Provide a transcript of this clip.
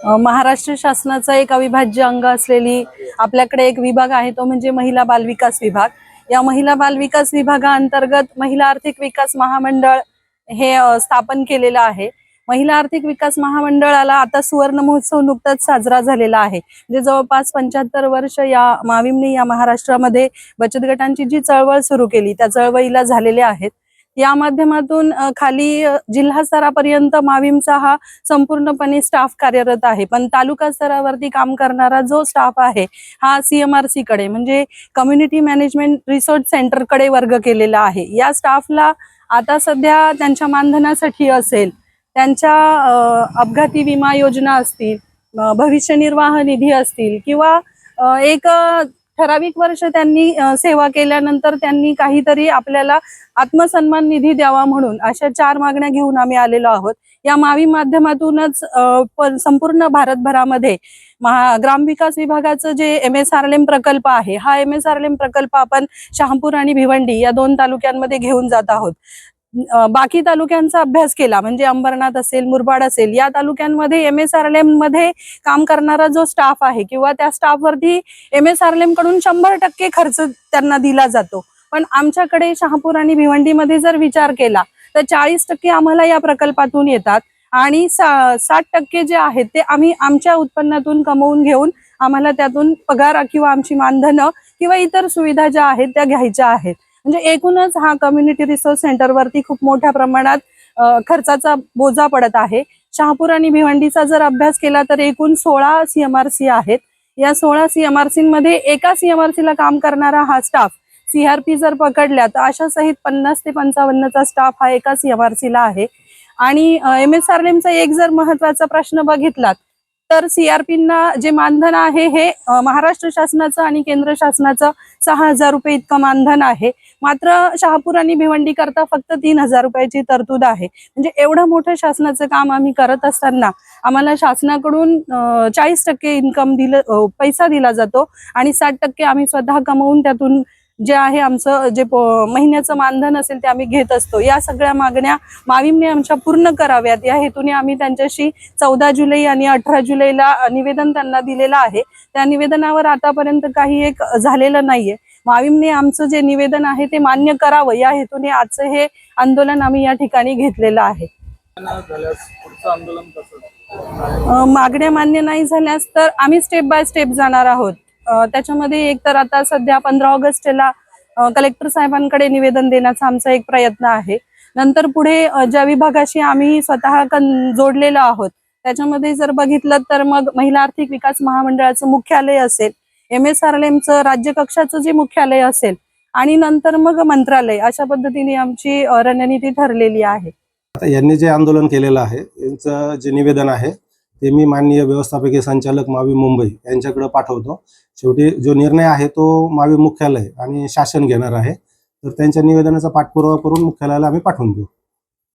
महाराष्ट्र शासनाचा एक अविभाज्य अंग असलेली आपल्याकडे एक विभाग आहे तो म्हणजे महिला बालविकास विभाग. या महिला बालविकास विभागाअंतर्गत महिला आर्थिक विकास महामंडळ हे स्थापन केलेलं आहे. महिला आर्थिक विकास महामंडळाला आता सुवर्ण महोत्सव नुकताच साजरा झालेला आहे. म्हणजे जवळपास पंच्याहत्तर वर्ष या माविमने या महाराष्ट्रामध्ये बचत गटांची जी चळवळ सुरू केली त्या चळवळीला झालेले आहेत. या माध्यमातून खाली जिल्हा स्तरापर्यंत माविमचा हा संपूर्णपणे स्टाफ कार्यरत आहे. पण तालुका स्तरावरती काम करणारा जो स्टाफ आहे हा सीएमआरसी कडे म्हणजे कम्युनिटी मॅनेजमेंट रिसोर्स सेंटरकडे वर्ग केलेला आहे. या स्टाफला आता सध्या त्यांच्या मानधनासाठी असेल त्यांच्या अपघाती विमा योजना असतील भविष्य निर्वाह निधी असतील किंवा एक ठराविक वर्ष त्यांनी सेवा केल्यानंतर त्यांनी काहीतरी आपल्याला आत्मसन्मान निधी द्यावा म्हणून अशा चार मागण्या घेऊन आम्ही आलेलो आहोत. या मावी माध्यमातूनच संपूर्ण भारतभरामध्ये महा ग्रामविकास विभागाचं जे M S R L M प्रकल्प आहे हा M S R L M प्रकल्प आपण शहापूर आणि भिवंडी या दोन तालुक्यांमध्ये घेऊन जात आहोत. बाकी तालुक्यांचा अभ्यास केला. म्हणजे अंबरनाथ असेल मुरबाड असेल या तालुक्यांमध्ये एम एस आर एल एममध्ये काम करणारा जो स्टाफ आहे किंवा त्या स्टाफवरती एम एस आर एल एमकडून शंभर टक्के खर्च त्यांना दिला जातो. पण आमच्याकडे शहापूर आणि भिवंडीमध्ये जर विचार केला तर चाळीस टक्के आम्हाला या प्रकल्पातून येतात आणि सा- साठ टक्के जे आहेत ते आम्ही आमच्या उत्पन्नातून कमवून घेऊन आम्हाला त्यातून पगार किंवा आमची मानधनं किंवा इतर सुविधा ज्या आहेत त्या घ्यायच्या आहेत. म्हणजे एकूणच हा कम्युनिटी रिसोर्स सेंटरवरती खूप मोठ्या प्रमाणात खर्चाचा बोजा पडत आहे. शहापूर आणि भिवंडीचा जर अभ्यास केला तर एकूण सोळा सीएमआरसी आहेत. या सोळा सीएमआरसी मध्ये एका सीएमआरसी ला काम करणारा हा स्टाफ सीआरपी जर पकडल्या तर अशा सहित पन्नास ते पंचावन्नचा स्टाफ हा एका सीएमआरसी ला आहे. आणि एम एस आर एमचा एक जर महत्त्वाचा प्रश्न बघितलात तर सीआरपींना जे मानधन आहे हे महाराष्ट्र शासनाचं आणि केंद्र शासनाचं सहा हजार रुपये इतकं मानधन आहे. मात्र शहापूर आणि भिवंडी करता फक्त तीन हजार रुपयाची तरतूद आहे. म्हणजे एवढं मोठं शासनाचं काम आम्ही करत असताना आम्हाला शासनाकडून चाळीस टक्के इन्कम दिलं पैसा दिला जातो आणि साठ टक्के आम्ही स्वतः कमवून त्यातून जे आहे आमचं जे महिन्याचं मानधन असेल ते आम्ही घेत असतो. या सगळ्या मागण्या माविमने आमच्या पूर्ण कराव्यात. या हेतूने आम्ही त्यांच्याशी चौदा जुलै आणि अठरा जुलैला निवेदन त्यांना दिलेलं आहे. त्या निवेदनावर आतापर्यंत काही एक झालेलं नाहीये. माविमने आमचं जे निवेदन आहे ते मान्य करावं. या हेतूने आजचं हे आंदोलन आम्ही या ठिकाणी घेतलेलं आहे. मागण्या मान्य नाही झाल्यास तर आम्ही स्टेप बाय स्टेप जाणार आहोत. त्याच्यामध्ये एक तर आता सध्या पंधरा ऑगस्टला कलेक्टर साहेबांकडे निवेदन देण्याचा आमचा एक प्रयत्न आहे. नंतर पुढे ज्या विभागाशी आम्ही स्वतः जोडलेलो आहोत त्याच्यामध्ये जर बघितलं तर मग महिला आर्थिक विकास महामंडळाचं मुख्यालय असेल एम एस आर एमचं राज्य कक्षाचं जे मुख्यालय असेल आणि नंतर मग मंत्रालय अशा पद्धतीने आमची रणनीती ठरलेली आहे. यांनी जे आंदोलन केलेलं आहे यांचं जे निवेदन आहे ते मी माननीय व्यवस्थापकीय संचालक मावी मुंबई यांच्याकडे पाठवतो. शेवटी जो निर्णय आहे तो मावी मुख्यालय आणि शासन घेणार आहे. तर त्यांच्या निवेदनाचा पाठपुरावा करून मुख्यालयाला आम्ही पाठवून देऊ.